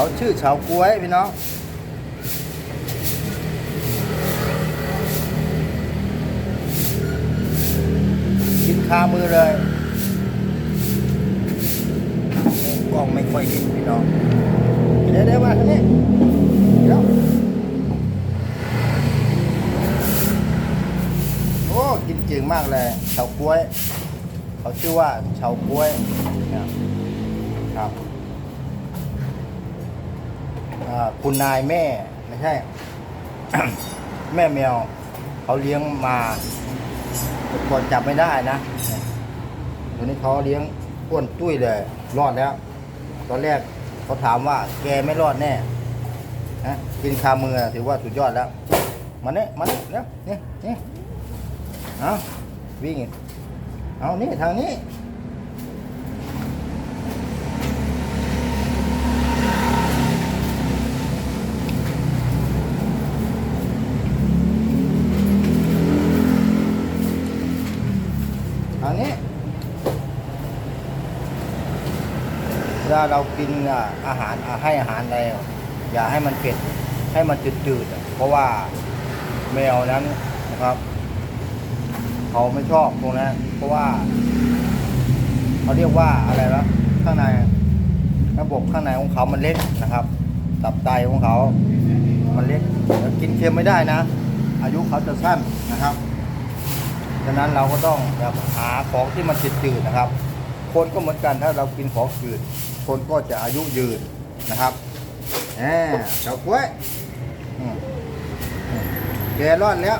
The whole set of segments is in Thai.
เขาชื่อเฉาก้วยพี่น้องกินคามือเลยกล้องไม่ค่อยเห็นพี่น้องเดี๋ยวเดี๋ยวมาทางนี้เดี๋ยวโอ้กินเก่งมากเลยเฉาก้วย เขาชื่อว่าเฉาก้วยนี่ยครับ อ่าคุณนายแม่ไม่ใช่ แม่แมวเขาเลี้ยงมาตก่อนจับไม่ได้นะตัวนี้เขาเลี้ยงอ้วนตุ้ยเลย รอดแล้ว ตอนแรกเขาถามว่า แกไม่รอดแน่นะกินคามือถือว่าสุดยอดแล้วมาเนี่ยมาเนี่ยเนี่ยเนี่นี่เอาวิ่งเอานี่ทางนี้ ทางนี้เวลาเรากินอาหารให้อาหารอะไรอย่าให้มันเผ็ดให้มันจืดๆเพราะว่าแมวนั้นนะครับ เขาไม่ชอบตรงนั้นเพราะว่าเขาเรียกว่าอะไรนะข้างในระบบข้างในของเขามันเล็กนะครับตับไตของเขา มันเล็กกินเค็มไม่ได้นะ อายุเขาจะสั้นนะครับ ฉะนั้นเราก็ต้องแบบหาของที่มันจืดๆนะครับ คนก็เหมือนกันถ้าเรากินของจืด คนก็จะอายุยืนนะครับแหมเฉาก้วยแกรอดแล้ว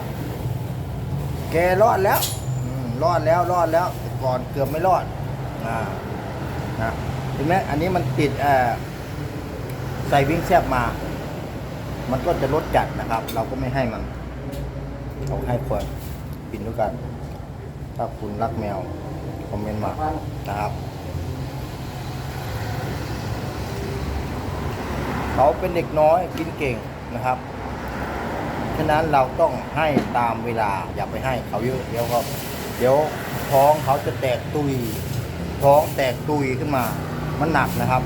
แกรอดแล้วรอดแล้วรอดแล้วก่อนเกือบไม่รอดอ่านะเห็นไหมอันนี้มันติดเอ่อใส่วิ่งแซบมา มันก็จะลดจัดนะครับ เราก็ไม่ให้มันเราให้คน กินด้วยกัน ถ้าคุณรักแมว คอมเมนต์มานะครับเขาเป็นเด็กน้อยกินเก่งนะครับฉะนั้นเราต้องให้ตามเวลาอย่าไปให้เขาเยอะเดี๋ยวก็เดี๋ยวท้องเขาจะแตกตุย ท้องแตกตุยขึ้นมา มันหนักนะครับ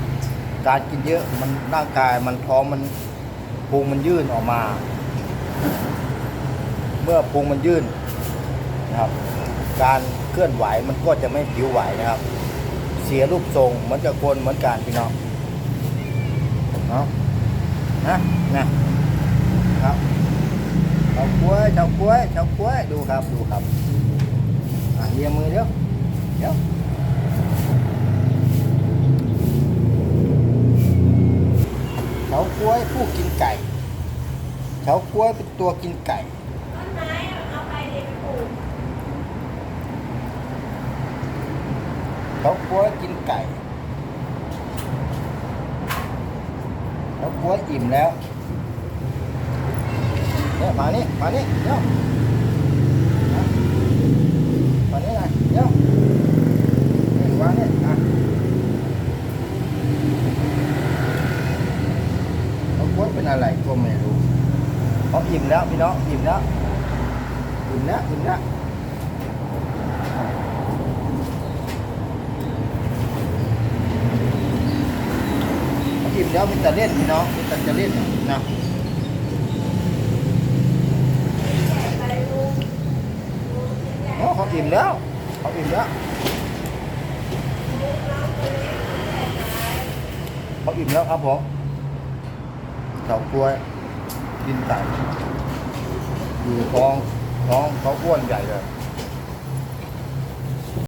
การกินเยอะมันร่างกายมันท้องมันพุงมันยื่นออกมา เมื่อพุงมันยื่น นะครับ การเคลื่อนไหวมันก็จะไม่ผิวไหวนะครับ เสียรูปทรงเหมือนกับคนเหมือนกันพี่น้องเนาะนะนะครับเฉาก้วยเฉาก้วยเฉาก้วยดูครับดูครับเลียมือเดี๋ยวเดี๋ยวเฉาก้วยผู้กินไก่เฉาก้วยเป็นตัวกินไก่ ต้นไม้เอาไปเด็กปลูก เขากลัวกินไก่เขากลัวอิ่มแล้วเนี่ยมานี่มานี่เดี๋ยวนะมานี่นะเดี๋ยวนี่วางนี่อะเขากลัวเป็นอะไรก็ไม่รู้เขาอิ่มแล้วพี่น้องอิ่มแล้วอิ่มแล้วอิ่มแล้ว อิ่มแล้วมีแต่เล่นพี่น้องมีแต่จะเล่นนะโอ้เขาอิ่มแล้วเขาอิ่มแล้วเขาอิ่มแล้วครับผมเฉากล้วยกินไก่อยู่ท้องท้องเขาอ้วนใหญ่เลย